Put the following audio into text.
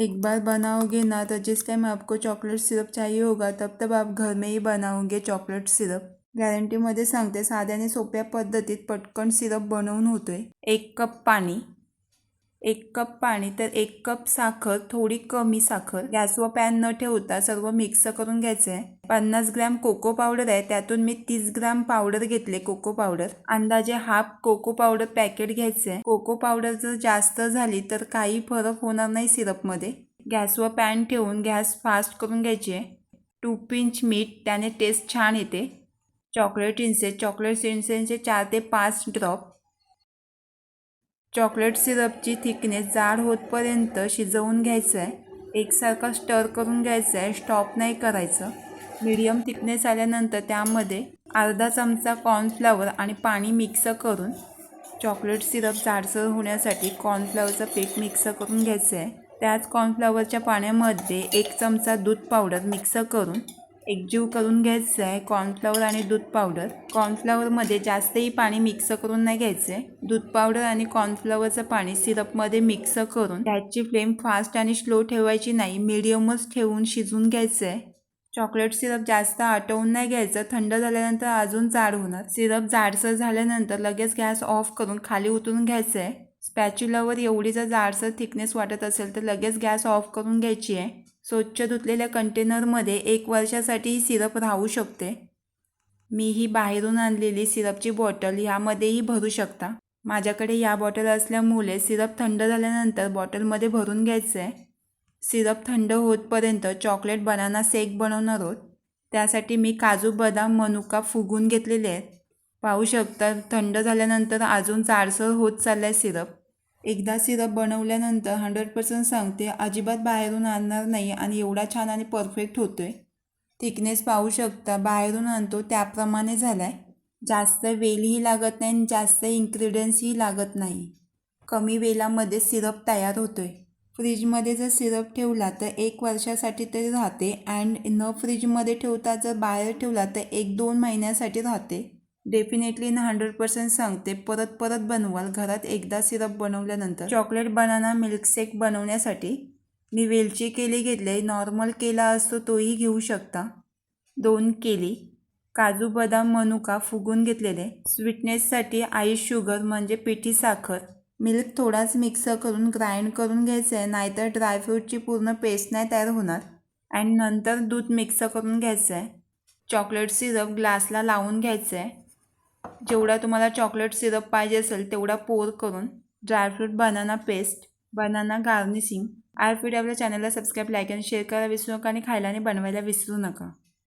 एक बार बनाओगे ना तो जिस टाइम आपको चॉकलेट सिरप चाहिए होगा तब तब आप घर में ही बनाओगे चॉकलेट सिरप गॅरंटीमध्ये सांगते साध्याने सोप्या पद्धतीत पटकन सिरप बनवून होतोय. एक कप पाणी. एक कप पाणी तर एक कप साखर थोडी कमी साखर. गॅसवर पॅन न ठेवता सर्व मिक्स करून घ्यायचं. आहे पन्नास ग्रॅम कोको पावडर आहे त्यातून मी तीस ग्रॅम पावडर घेतले कोको पावडर. अंदाजे हाफ कोको पावडर पॅकेट घ्यायचं. आहे कोको पावडर जर जास्त झाली तर काही फरक होणार नाही सिरपमध्ये. गॅसवर पॅन ठेवून गॅस फास्ट करून घ्यायची. आहे टू पिंच मीठ त्याने टेस्ट छान येते. चॉकलेट इन्सेस चॉकलेट इन्सेसचे चार ते पाच ड्रॉप. चॉकलेट सिरपची थिकनेस जाड होतपर्यंत शिजवून घ्यायचं आहे एकसारखा स्टर करून घ्यायचं आहे स्टॉप नाही करायचं. मीडियम थिकनेस आल्यानंतर त्यामध्ये अर्धा चमचा कॉर्नफ्लॉवर आणि पाणी मिक्स करून चॉकलेट सिरप जाडसर होण्यासाठी कॉर्नफ्लॉवरचं पीठ मिक्स करून घ्यायचं आहे त्याच कॉर्नफ्लॉवरच्या पाण्यामध्ये एक चमचा दूध पावडर मिक्स करून एकजीव करून घ्यायचं आहे. कॉर्नफ्लॉवर आणि दूध पावडर कॉर्नफ्लॉवरमध्ये जास्तही पाणी मिक्स करून नाही घ्यायचं. आहे दूध पावडर आणि कॉर्नफ्लॉवरचं पाणी सिरपमध्ये मिक्स करून गॅसची फ्लेम फास्ट आणि स्लो ठेवायची नाही. मिडियमच ठेवून शिजवून घ्यायचं आहे. चॉकलेट सिरप जास्त आटवून नाही घ्यायचं. थंड झाल्यानंतर अजून जाड होणार. सिरप जाडसर झाल्यानंतर लगेच गॅस ऑफ करून खाली उतरून घ्यायचं आहे. स्पॅच्युलावर एवढी जर जाडसर थिकनेस वाटत असेल तर लगेच गॅस ऑफ करून घ्यायची आहे. स्वच्छ धुतलेल्या कंटेनरमध्ये एक वर्षासाठी ही सिरप राहू शकते. मी ही बाहेरून आणलेली सिरपची बॉटल ह्यामध्येही भरू शकता. माझ्याकडे या बॉटल असल्यामुळे सिरप थंड झाल्यानंतर बॉटलमध्ये भरून घ्यायचं. आहे सिरप थंड होतपर्यंत चॉकलेट बनाना शेक बनवणार आहोत. त्यासाठी मी काजू बदाम मनुका फुगून घेतलेले आहेत. पाहू शकता थंड झाल्यानंतर अजून जाडसर होत चाललं आहे सिरप. एकदा सिरप बनवल्यानंतर हंड्रेड पर्सेंट सांगते अजिबात बाहेरून आणणार नाही आणि एवढा छान आणि परफेक्ट होतो आहे थिकनेस पाहू शकता बाहेरून आणतो त्याप्रमाणे झाला आहे जास्त वेलही लागत नाही आणि जास्त इन्ग्रेडियंट्सही लागत नाही. कमी वेलामध्ये सिरप तयार होतो आहे फ्रीजमध्ये जर सिरप ठेवला तर एक वर्षासाठी तरी राहते अँड न फ्रीजमध्ये ठेवता जर बाहेर ठेवला तर एक दोन महिन्यासाठी राहते. डेफिनेटली ना हंड्रेड पर्सेंट सांगते. परत परत बनवाल. घरात एकदा सिरप बनवल्यानंतर चॉकलेट बनाना मिल्कशेक बनवण्यासाठी मी वेलची केली घेतले. नॉर्मल केला असतो तोही घेऊ शकता. दोन केली काजू बदाम मनुका फुगून घेतलेले. स्वीटनेससाठी आईस शुगर म्हणजे पिठी साखर. मिल्क थोडाच मिक्स करून ग्राइंड करून घ्यायचं. आहे नाहीतर ड्रायफ्रूटची पूर्ण पेस्ट नाही तयार होणार. अँड नंतर दूध मिक्स करून घ्यायचं. आहे चॉकलेट सिरप ग्लासला लावून घ्यायचं. आहे जेवढा तुम्हाला चॉकलेट सिरप पाहिजे असेल तेवढा पोर करून dry fruit banana paste banana garnishing R फीड आपल्या चॅनलला सबस्क्राईब लाईक आणि शेअर करायला विसरू नका आणि खायला आणि बनवायला विसरू नका.